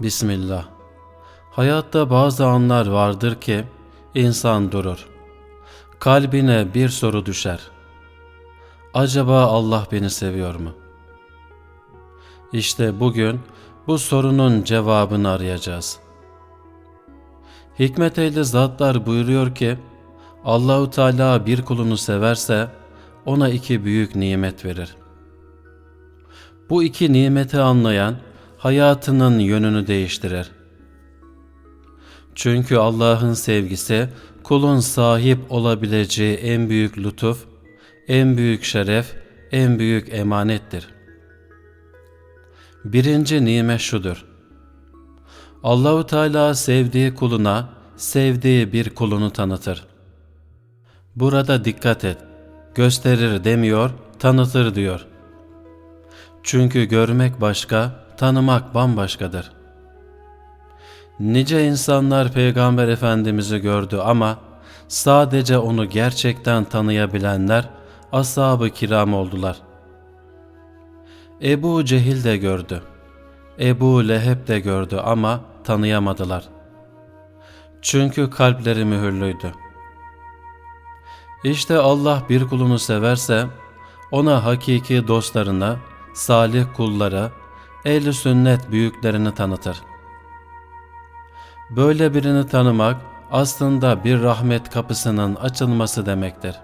Bismillah. Hayatta bazı anlar vardır ki insan durur. Kalbine bir soru düşer. Acaba Allah beni seviyor mu? İşte bugün bu sorunun cevabını arayacağız. Hikmet ehli zatlar buyuruyor ki Allahu Teala bir kulunu severse ona iki büyük nimet verir. Bu iki nimeti anlayan hayatının yönünü değiştirir. Çünkü Allah'ın sevgisi kulun sahip olabileceği en büyük lütuf, en büyük şeref, en büyük emanettir. Birinci nimet şudur. Allahu Teala sevdiği kuluna sevdiği bir kulunu tanıtır. Burada dikkat et. Gösterir demiyor, tanıtır diyor. Çünkü görmek başka, tanımak bambaşkadır. Nice insanlar Peygamber Efendimiz'i gördü ama sadece onu gerçekten tanıyabilenler ashab-ı kiram oldular. Ebu Cehil de gördü. Ebu Leheb de gördü ama tanıyamadılar. Çünkü kalpleri mühürlüydü. İşte Allah bir kulunu severse ona hakiki dostlarına, salih kullara, ehl sünnet büyüklerini tanıtır. Böyle birini tanımak aslında bir rahmet kapısının açılması demektir.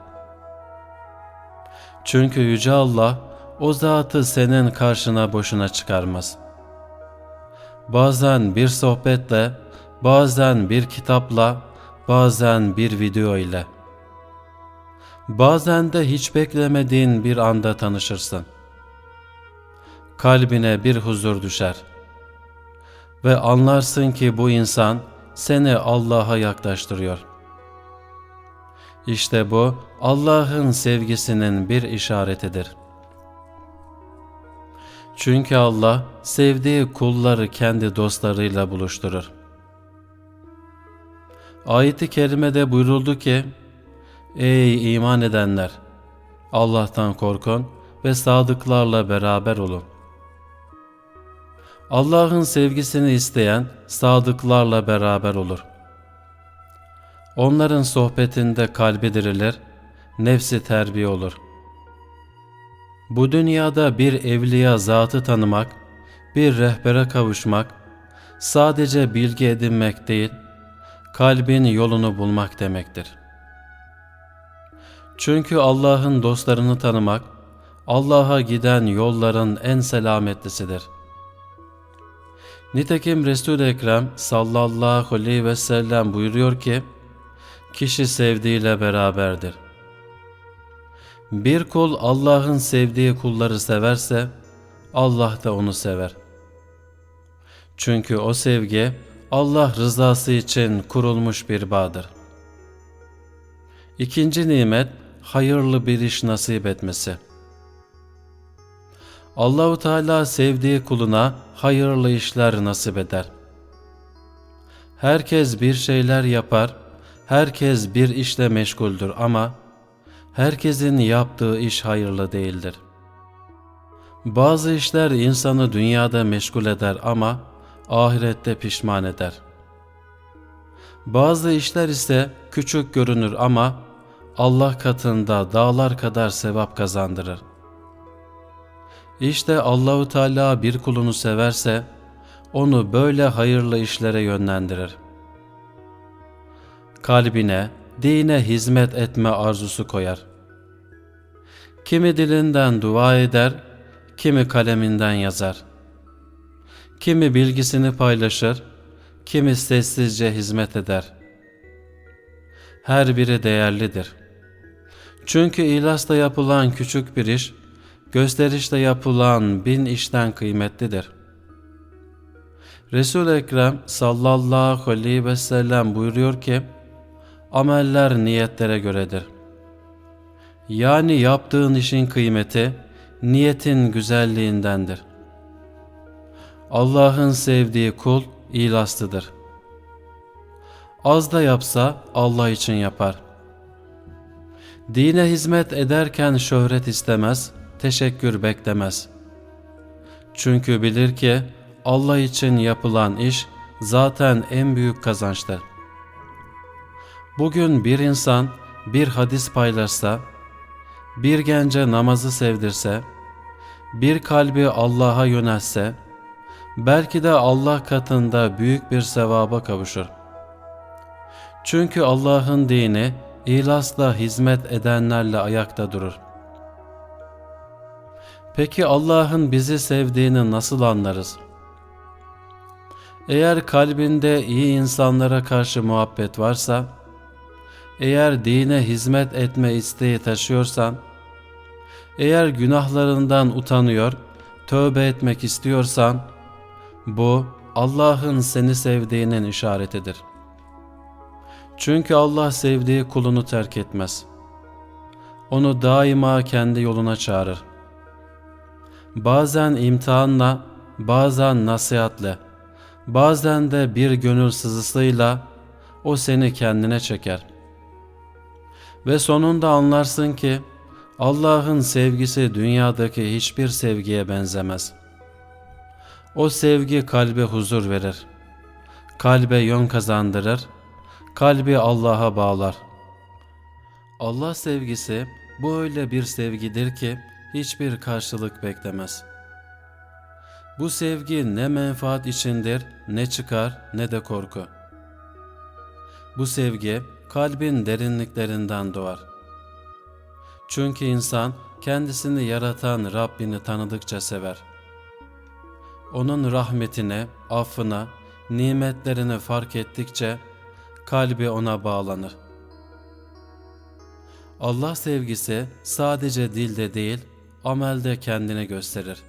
Çünkü Yüce Allah o zatı senin karşına boşuna çıkarmaz. Bazen bir sohbetle, bazen bir kitapla, bazen bir video ile. Bazen de hiç beklemediğin bir anda tanışırsın. Kalbine bir huzur düşer. Ve anlarsın ki bu insan seni Allah'a yaklaştırıyor. İşte bu Allah'ın sevgisinin bir işaretidir. Çünkü Allah sevdiği kulları kendi dostlarıyla buluşturur. Ayet-i kerimede buyuruldu ki, Ey iman edenler! Allah'tan korkun ve sadıklarla beraber olun. Allah'ın sevgisini isteyen sadıklarla beraber olur. Onların sohbetinde kalbi dirilir, nefsi terbiye olur. Bu dünyada bir evliya zatı tanımak, bir rehbere kavuşmak, sadece bilgi edinmek değil, kalbin yolunu bulmak demektir. Çünkü Allah'ın dostlarını tanımak, Allah'a giden yolların en selametlisidir. Nitekim Resul-i Ekrem sallallahu aleyhi ve sellem buyuruyor ki, kişi sevdiğiyle beraberdir. Bir kul Allah'ın sevdiği kulları severse, Allah da onu sever. Çünkü o sevgi Allah rızası için kurulmuş bir bağdır. İkinci nimet, hayırlı bir iş nasip etmesi. Allahu Teala sevdiği kuluna hayırlı işler nasip eder. Herkes bir şeyler yapar, herkes bir işle meşguldür ama herkesin yaptığı iş hayırlı değildir. Bazı işler insanı dünyada meşgul eder ama ahirette pişman eder. Bazı işler ise küçük görünür ama Allah katında dağlar kadar sevap kazandırır. İşte Allahu Teala bir kulunu severse onu böyle hayırlı işlere yönlendirir. Kalbine, dine hizmet etme arzusu koyar. Kimi dilinden dua eder, kimi kaleminden yazar. Kimi bilgisini paylaşır, kimi sessizce hizmet eder. Her biri değerlidir. Çünkü İlas'ta yapılan küçük bir iş, gösterişle yapılan bin işten kıymetlidir. Resul-i Ekrem sallallahu aleyhi ve sellem buyuruyor ki, ameller niyetlere göredir. Yani yaptığın işin kıymeti, niyetin güzelliğindendir. Allah'ın sevdiği kul ilaslıdır. Az da yapsa Allah için yapar. Dine hizmet ederken şöhret istemez, teşekkür beklemez. Çünkü bilir ki Allah için yapılan iş zaten en büyük kazançtır. Bugün bir insan bir hadis paylaşsa, bir gence namazı sevdirse, bir kalbi Allah'a yönelse, belki de Allah katında büyük bir sevaba kavuşur. Çünkü Allah'ın dini ihlasla hizmet edenlerle ayakta durur. Peki Allah'ın bizi sevdiğini nasıl anlarız? Eğer kalbinde iyi insanlara karşı muhabbet varsa, eğer dine hizmet etme isteği taşıyorsan, eğer günahlarından utanıyor, tövbe etmek istiyorsan, bu Allah'ın seni sevdiğinin işaretidir. Çünkü Allah sevdiği kulunu terk etmez. Onu daima kendi yoluna çağırır. Bazen imtihanla, bazen nasihatle, bazen de bir gönül sızısıyla o seni kendine çeker. Ve sonunda anlarsın ki Allah'ın sevgisi dünyadaki hiçbir sevgiye benzemez. O sevgi kalbe huzur verir. Kalbe yön kazandırır. Kalbi Allah'a bağlar. Allah sevgisi bu öyle bir sevgidir ki hiçbir karşılık beklemez. Bu sevgi ne menfaat içindir, ne çıkar, ne de korku. Bu sevgi kalbin derinliklerinden doğar. Çünkü insan kendisini yaratan Rabbini tanıdıkça sever. Onun rahmetine, affına, nimetlerini fark ettikçe kalbi ona bağlanır. Allah sevgisi sadece dilde değil, amelde kendini gösterir.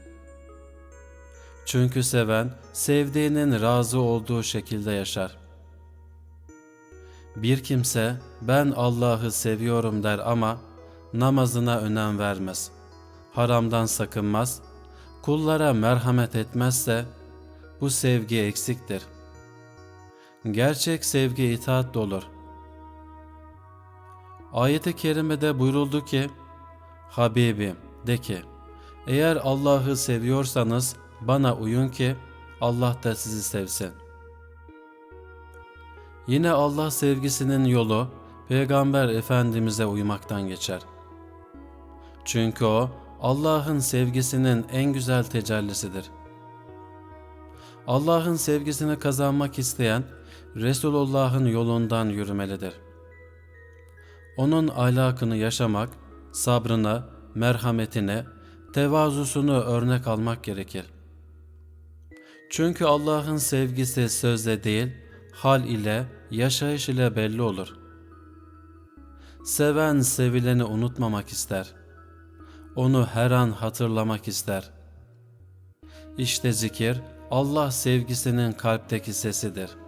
Çünkü seven, sevdiğinin razı olduğu şekilde yaşar. Bir kimse, ben Allah'ı seviyorum der ama namazına önem vermez, haramdan sakınmaz, kullara merhamet etmezse, bu sevgi eksiktir. Gerçek sevgi itaat olur. Ayet-i kerimede buyuruldu ki, Habibim de ki, eğer Allah'ı seviyorsanız bana uyun ki Allah da sizi sevsin. Yine Allah sevgisinin yolu Peygamber Efendimiz'e uymaktan geçer. Çünkü o Allah'ın sevgisinin en güzel tecellisidir. Allah'ın sevgisini kazanmak isteyen Resulullah'ın yolundan yürümelidir. Onun ahlakını yaşamak, sabrına, merhametine, tevazusunu örnek almak gerekir. Çünkü Allah'ın sevgisi sözle değil, hal ile, yaşayış ile belli olur. Seven sevileni unutmamak ister. Onu her an hatırlamak ister. İşte zikir Allah sevgisinin kalpteki sesidir.''